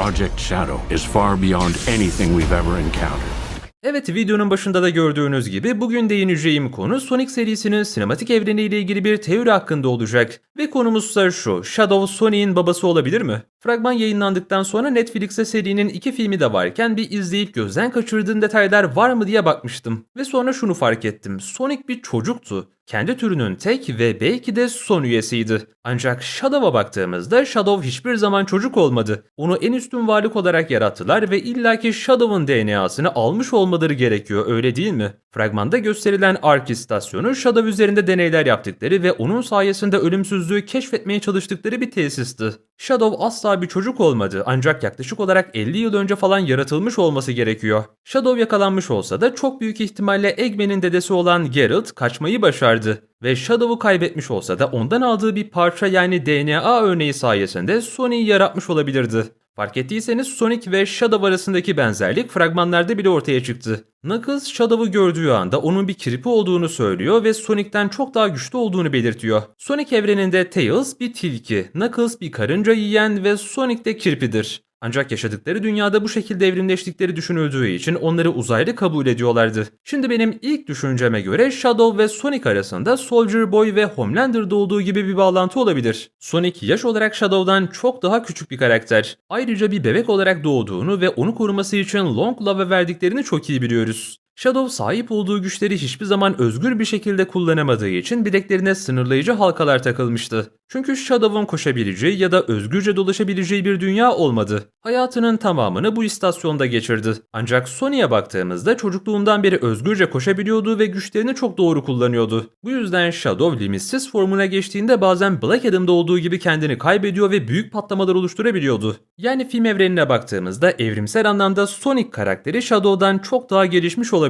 Project Shadow is far beyond anything we've ever encountered. Evet videonun başında da gördüğünüz gibi bugün değineceğim konu Sonic serisinin sinematik evreniyle ilgili bir teori hakkında olacak. Ve konumuzsa şu, Shadow Sonic'in babası olabilir mi? Fragman yayınlandıktan sonra Netflix'e serinin iki filmi de varken bir izleyip gözden kaçırdığın detaylar var mı diye bakmıştım. Ve sonra şunu fark ettim, Sonic bir çocuktu. Kendi türünün tek ve belki de son üyesiydi. Ancak Shadow'a baktığımızda Shadow hiçbir zaman çocuk olmadı. Onu en üstün varlık olarak yarattılar ve illaki Shadow'un DNA'sını almış olmaları gerekiyor öyle değil mi? Fragmanda gösterilen Ark istasyonu Shadow üzerinde deneyler yaptıkları ve onun sayesinde ölümsüzlüğü keşfetmeye çalıştıkları bir tesisti. Shadow asla bir çocuk olmadı ancak yaklaşık olarak 50 yıl önce falan yaratılmış olması gerekiyor. Shadow yakalanmış olsa da çok büyük ihtimalle Eggman'in dedesi olan Geralt kaçmayı başardı ve Shadow'u kaybetmiş olsa da ondan aldığı bir parça yani DNA örneği sayesinde Sonic'i yaratmış olabilirdi. Fark ettiyseniz Sonic ve Shadow arasındaki benzerlik fragmanlarda bile ortaya çıktı. Knuckles Shadow'u gördüğü anda onun bir kirpi olduğunu söylüyor ve Sonic'ten çok daha güçlü olduğunu belirtiyor. Sonic evreninde Tails bir tilki, Knuckles bir karınca yiyen ve Sonic de kirpidir. Ancak yaşadıkları dünyada bu şekilde evrimleştikleri düşünüldüğü için onları uzaylı kabul ediyorlardı. Şimdi benim ilk düşünceme göre Shadow ve Sonic arasında Soldier Boy ve Homelander'da olduğu gibi bir bağlantı olabilir. Sonic yaş olarak Shadow'dan çok daha küçük bir karakter. Ayrıca bir bebek olarak doğduğunu ve onu koruması için Long Love'a verdiklerini çok iyi biliyoruz. Shadow sahip olduğu güçleri hiçbir zaman özgür bir şekilde kullanamadığı için bileklerine sınırlayıcı halkalar takılmıştı. Çünkü Shadow'un koşabileceği ya da özgürce dolaşabileceği bir dünya olmadı. Hayatının tamamını bu istasyonda geçirdi. Ancak Sonic'e baktığımızda çocukluğundan beri özgürce koşabiliyordu ve güçlerini çok doğru kullanıyordu. Bu yüzden Shadow limitsiz formuna geçtiğinde bazen Black Adam'da olduğu gibi kendini kaybediyor ve büyük patlamalar oluşturabiliyordu. Yani film evrenine baktığımızda evrimsel anlamda Sonic karakteri Shadow'dan çok daha gelişmiş olabilir.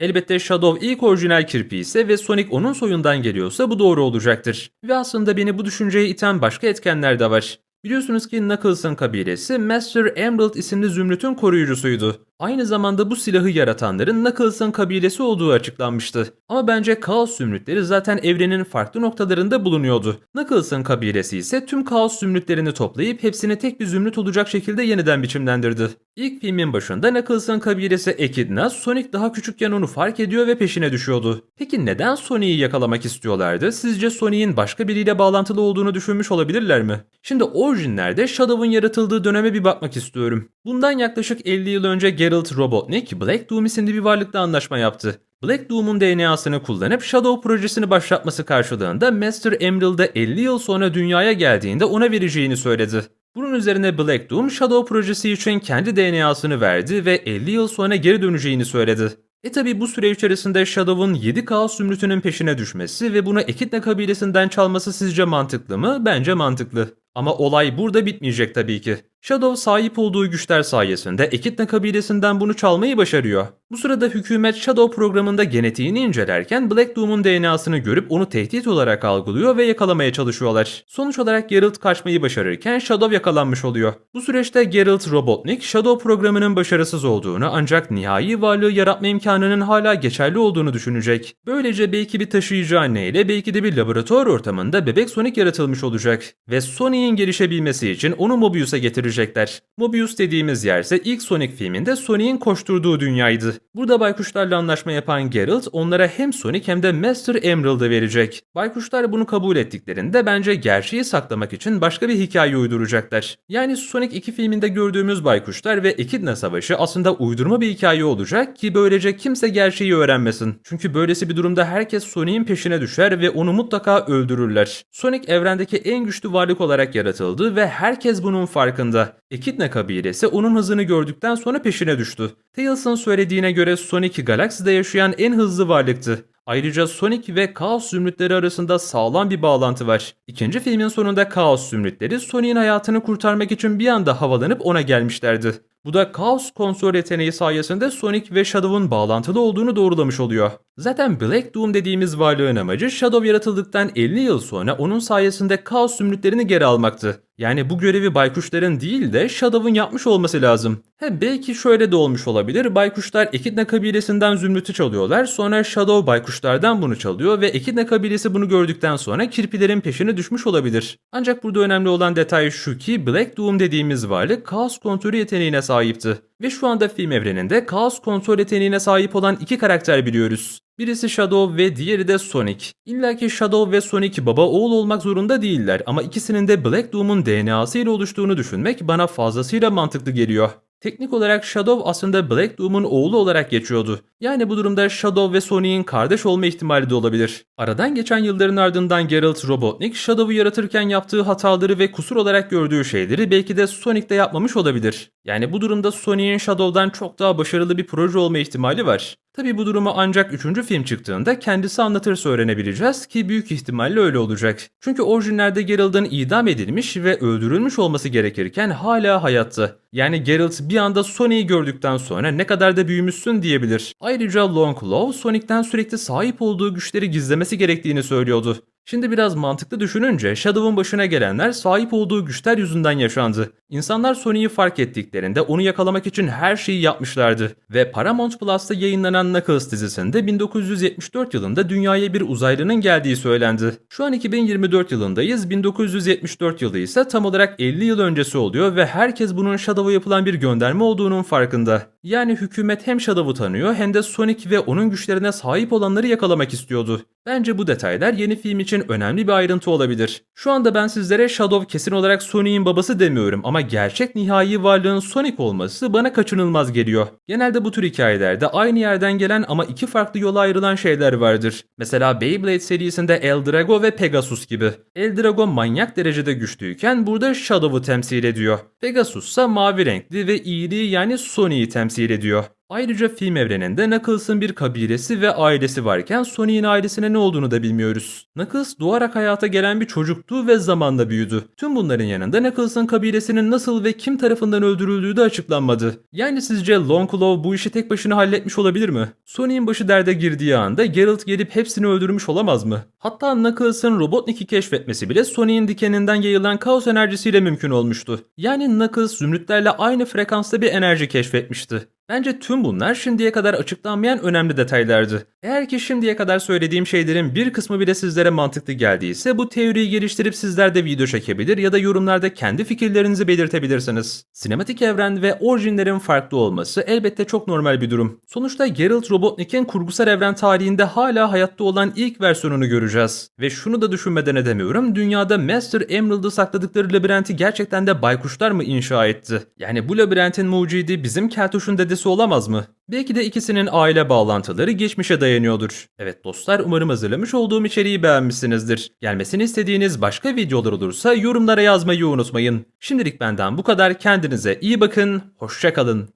Elbette Shadow ilk orijinal kirpi ise ve Sonic onun soyundan geliyorsa bu doğru olacaktır. Ve aslında beni bu düşünceye iten başka etkenler de var. Biliyorsunuz ki Knuckles'ın kabilesi Master Emerald isimli zümrütün koruyucusuydu. Aynı zamanda bu silahı yaratanların Knuckles'ın kabilesi olduğu açıklanmıştı. Ama bence Kaos zümrütleri zaten evrenin farklı noktalarında bulunuyordu. Knuckles'ın kabilesi ise tüm Kaos zümrütlerini toplayıp hepsini tek bir zümrüt olacak şekilde yeniden biçimlendirdi. İlk filmin başında Knuckles'ın kabilesi Echidna, Sonic daha küçükken onu fark ediyor ve peşine düşüyordu. Peki neden Sonic'i yakalamak istiyorlardı? Sizce Sonic'in başka biriyle bağlantılı olduğunu düşünmüş olabilirler mi? Şimdi orijinlerde Shadow'un yaratıldığı döneme bir bakmak istiyorum. Bundan yaklaşık 50 yıl önce Geralt Robotnik, Black Doom isimli bir varlıkla anlaşma yaptı. Black Doom'un DNA'sını kullanıp Shadow projesini başlatması karşılığında Master Emerald'ı 50 yıl sonra dünyaya geldiğinde ona vereceğini söyledi. Bunun üzerine Black Doom Shadow projesi için kendi DNA'sını verdi ve 50 yıl sonra geri döneceğini söyledi. E tabi bu süre içerisinde Shadow'un 7 kaos zümrütünün peşine düşmesi ve bunu Ekidna kabilesinden çalması sizce mantıklı mı? Bence mantıklı. Ama olay burada bitmeyecek tabii ki. Shadow sahip olduğu güçler sayesinde Ekidna kabilesinden bunu çalmayı başarıyor. Bu sırada hükümet Shadow programında genetiğini incelerken Black Doom'un DNA'sını görüp onu tehdit olarak algılıyor ve yakalamaya çalışıyorlar. Sonuç olarak Geralt kaçmayı başarırken Shadow yakalanmış oluyor. Bu süreçte Geralt Robotnik Shadow programının başarısız olduğunu ancak nihai varlığı yaratma imkanının hala geçerli olduğunu düşünecek. Böylece belki bir taşıyıcı anneyle belki de bir laboratuvar ortamında bebek Sonic yaratılmış olacak. Ve Sonic'in gelişebilmesi için onu Mobius'a getirecekler. Mobius dediğimiz yer ise ilk Sonic filminde Sonic'in koşturduğu dünyaydı. Burada baykuşlarla anlaşma yapan Geralt onlara hem Sonic hem de Master Emerald'ı verecek. Baykuşlar bunu kabul ettiklerinde bence gerçeği saklamak için başka bir hikaye uyduracaklar. Yani Sonic 2 filminde gördüğümüz baykuşlar ve Echidna Savaşı aslında uydurma bir hikaye olacak ki böylece kimse gerçeği öğrenmesin. Çünkü böylesi bir durumda herkes Sonic'in peşine düşer ve onu mutlaka öldürürler. Sonic evrendeki en güçlü varlık olarak yaratıldı ve herkes bunun farkında. Echidna kabilesi onun hızını gördükten sonra peşine düştü. Tails'ın söylediğine göre Sonic galakside yaşayan en hızlı varlıktı. Ayrıca Sonic ve Kaos zümrütleri arasında sağlam bir bağlantı var. İkinci filmin sonunda Kaos zümrütleri Sonic'in hayatını kurtarmak için bir anda havalanıp ona gelmişlerdi. Bu da Kaos kontrol yeteneği sayesinde Sonic ve Shadow'un bağlantılı olduğunu doğrulamış oluyor. Zaten Black Doom dediğimiz varlığın amacı Shadow yaratıldıktan 50 yıl sonra onun sayesinde Kaos zümrütlerini geri almaktı. Yani bu görevi baykuşların değil de Shadow'un yapmış olması lazım. He belki şöyle de olmuş olabilir. Baykuşlar Ekidna kabilesinden zümrütü çalıyorlar. Sonra Shadow baykuşlardan bunu çalıyor ve Ekidna kabilesi bunu gördükten sonra kirpilerin peşine düşmüş olabilir. Ancak burada önemli olan detay şu ki Black Doom dediğimiz varlık kaos kontrolü yeteneğine sahipti. Ve şu anda film evreninde kaos kontrol yeteneğine sahip olan iki karakter biliyoruz. Birisi Shadow ve diğeri de Sonic. İlla ki Shadow ve Sonic baba oğul olmak zorunda değiller ama ikisinin de Black Doom'un DNA'sı ile oluştuğunu düşünmek bana fazlasıyla mantıklı geliyor. Teknik olarak Shadow aslında Black Doom'un oğlu olarak geçiyordu. Yani bu durumda Shadow ve Sonic'in kardeş olma ihtimali de olabilir. Aradan geçen yılların ardından Geralt Robotnik, Shadow'u yaratırken yaptığı hataları ve kusur olarak gördüğü şeyleri belki de Sonic de yapmamış olabilir. Yani bu durumda Sonic'in Shadow'dan çok daha başarılı bir proje olma ihtimali var. Tabi bu durumu ancak 3. film çıktığında kendisi anlatırsa öğrenebileceğiz ki büyük ihtimalle öyle olacak. Çünkü orijinlerde Geralt'ın idam edilmiş ve öldürülmüş olması gerekirken hala hayatta. Yani Geralt bir anda Sonic'i gördükten sonra ne kadar da büyümüşsün diyebilir. Ayrıca Longclaw Sonic'ten sürekli sahip olduğu güçleri gizlemesi gerektiğini söylüyordu. Şimdi biraz mantıklı düşününce Shadow'un başına gelenler sahip olduğu güçler yüzünden yaşandı. İnsanlar Sonic'i fark ettiklerinde onu yakalamak için her şeyi yapmışlardı. Ve Paramount Plus'ta yayınlanan Knuckles dizisinde 1974 yılında dünyaya bir uzaylının geldiği söylendi. Şu an 2024 yılındayız, 1974 yılı ise tam olarak 50 yıl öncesi oluyor ve herkes bunun Shadow'a yapılan bir gönderme olduğunun farkında. Yani hükümet hem Shadow'u tanıyor hem de Sonic ve onun güçlerine sahip olanları yakalamak istiyordu. Bence bu detaylar yeni film için önemli bir ayrıntı olabilir. Şu anda ben sizlere Shadow kesin olarak Sonic'in babası demiyorum ama gerçek nihai varlığın Sonic olması bana kaçınılmaz geliyor. Genelde bu tür hikayelerde aynı yerden gelen ama iki farklı yola ayrılan şeyler vardır. Mesela Beyblade serisinde El Drago ve Pegasus gibi. El Drago manyak derecede güçlüyken burada Shadow'u temsil ediyor. Pegasus ise mavi renkli ve iyiliği yani Sonic'i temsil ediyor. Ayrıca film evreninde Knuckles'ın bir kabilesi ve ailesi varken Sonic'in ailesine ne olduğunu da bilmiyoruz. Knuckles doğarak hayata gelen bir çocuktu ve zamanla büyüdü. Tüm bunların yanında Knuckles'ın kabilesinin nasıl ve kim tarafından öldürüldüğü de açıklanmadı. Yani sizce Longclaw bu işi tek başına halletmiş olabilir mi? Sonic'in başı derde girdiği anda Geralt gelip hepsini öldürmüş olamaz mı? Hatta Knuckles'ın Robotnik'i keşfetmesi bile Sonic'in dikeninden yayılan kaos enerjisiyle mümkün olmuştu. Yani Knuckles zümrütlerle aynı frekansta bir enerji keşfetmişti. Bence tüm bunlar şimdiye kadar açıklanmayan önemli detaylardı. Eğer ki şimdiye kadar söylediğim şeylerin bir kısmı bile sizlere mantıklı geldiyse bu teoriyi geliştirip sizler de video çekebilir ya da yorumlarda kendi fikirlerinizi belirtebilirsiniz. Sinematik evren ve orijinlerin farklı olması elbette çok normal bir durum. Sonuçta Geralt Robotnik'in kurgusal evren tarihinde hala hayatta olan ilk versiyonunu göreceğiz. Ve şunu da düşünmeden edemiyorum, dünyada Master Emerald'ı sakladıkları labirenti gerçekten de baykuşlar mı inşa etti? Yani bu labirentin mucidi bizim Keltoş'un dedesi olamaz mı? Belki de ikisinin aile bağlantıları geçmişe dayanıyordur. Evet dostlar umarım hazırlamış olduğum içeriği beğenmişsinizdir. Gelmesini istediğiniz başka videolar olursa yorumlara yazmayı unutmayın. Şimdilik benden bu kadar kendinize iyi bakın, hoşçakalın.